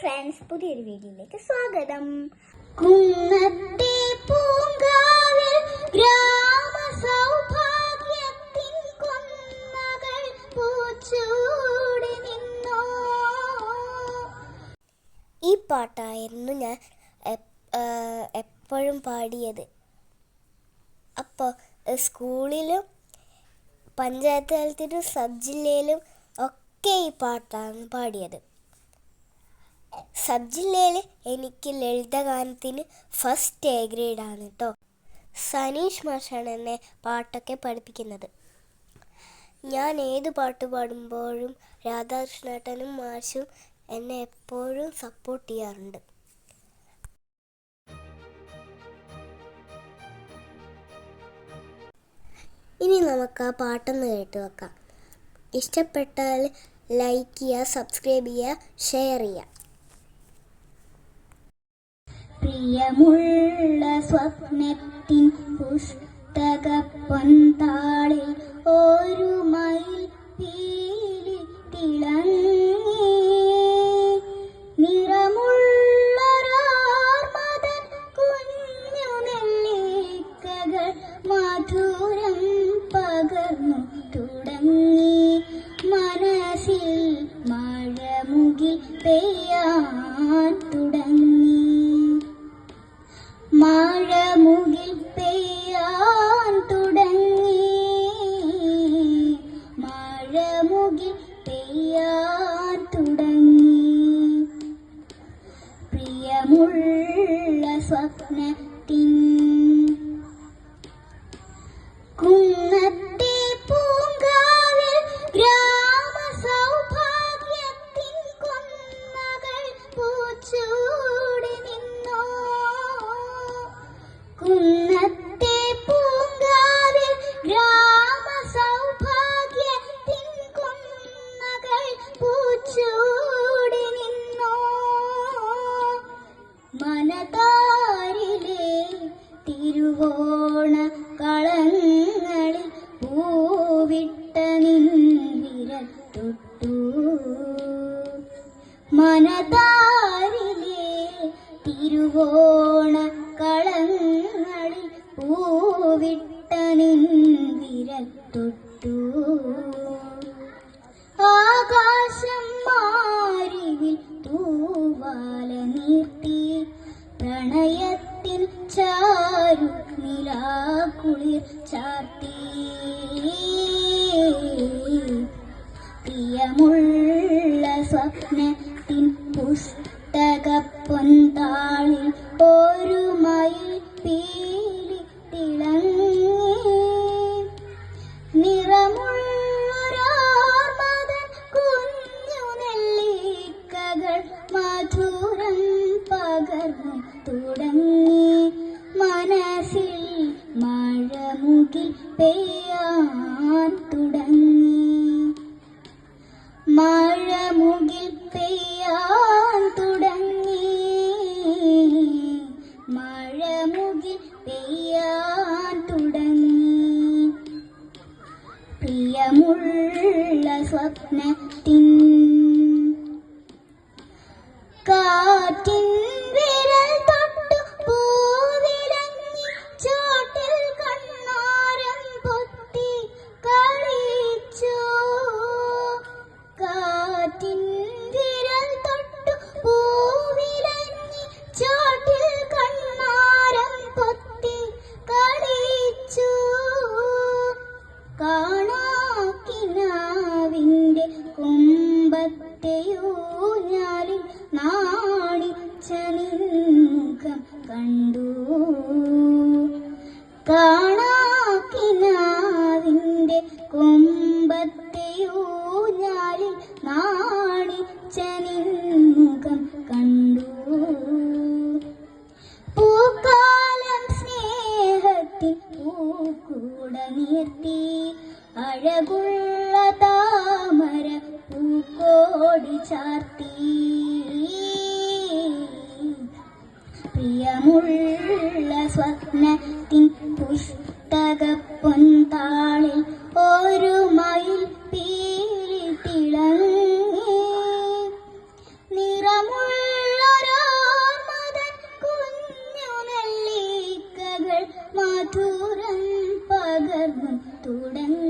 Friends പുതിയൊരു വീഡിയോയിലേക്ക് സ്വാഗതം. കുന്നത്തെ പൂങ്കാവിൽ ഗ്രാമ സൗഭാഗ്യത്തിൻ കൊന്നകൾ പൂച്ചൂടി നിന്നോ. ഈ പാട്ടായിരുന്നു ഞാൻ എപ്പോഴും പാടിയത്. അപ്പോൾ സ്കൂളിലും പഞ്ചായത്ത് തലത്തിലും സബ് ജില്ലയിലും ഒക്കെ ഈ പാട്ടാണ് പാടിയത്. സബ് ജില്ലയിൽ എനിക്ക് ലളിതഗാനത്തിന് ഫസ്റ്റ് എ ഗ്രേഡാണ് കേട്ടോ സനീഷ് മാഷാണ് എന്നെ പാട്ടൊക്കെ പഠിപ്പിക്കുന്നത്. ഞാൻ ഏത് പാട്ട് പാടുമ്പോഴും രാധാകൃഷ്ണേട്ടനും മാഷും എന്നെ എപ്പോഴും സപ്പോർട്ട് ചെയ്യാറുണ്ട്. ഇനി നമുക്ക് ആ പാട്ടൊന്ന് കേട്ട് വെക്കാം ഇഷ്ടപ്പെട്ടാൽ ലൈക്ക് ചെയ്യുക സബ്സ്ക്രൈബ് ചെയ്യുക ഷെയർ ചെയ്യുക. പ്രിയമുള്ള സ്വപ്നത്തിൻ പുസ്തക പൊന്താളിൽ ഒരു മയിൽ പീലി തിളങ്ങി. നിറമുള്ളൊരാർമദൻ കുഞ്ഞു നെല്ലിക്കകൾ മധുരം പകർന്നു തുടങ്ങി. മനസ്സിൽ മഴമുകിൽ പെയ്യാൻ തുടങ്ങി. മഴമുകിൽ പെയ്യാൻ തുടങ്ങി. മഴമുകിൽ പെയ്യാൻ തുടങ്ങി. പ്രിയമുള്ള സ്വപ്നത്തിൻ തിരുവോണ കളങ്ങളിൽ പൂവിട്ട നിൻവിരൽ തൊട്ടു. ആകാശം തുടങ്ങി. മനസ്സിൽ മഴമുകിൽ പെയ്യാൻ തുടങ്ങി. മഴമുകിൽ പെയ്യാൻ തുടങ്ങി. മഴമുകിൽ പെയ്യാൻ തുടങ്ങി. പ്രിയമുള്ള സ്വപ്നത്തിൻ കാറ്റിൻ കണ്ടു. കാണാക്കിനാവിന്റെ നാണി ചനി മുഖം കണ്ടു. പൂക്കാലം സ്നേഹത്തിൽ പൂക്കൂട നിർത്തി അഴകുള്ള താമര പൂക്കോടി ചാർത്തി. പ്രിയമുള്ള സ്വപ്നത്തിൻ പുസ്തകപ്പൊന്താളിൽ ഒരു മയിൽ പീരി തിളങ്ങി. നിറമുള്ളൊരു കുഞ്ഞു നെല്ലിക്കകൾ മധുരം പകർന്നു തുടങ്ങി.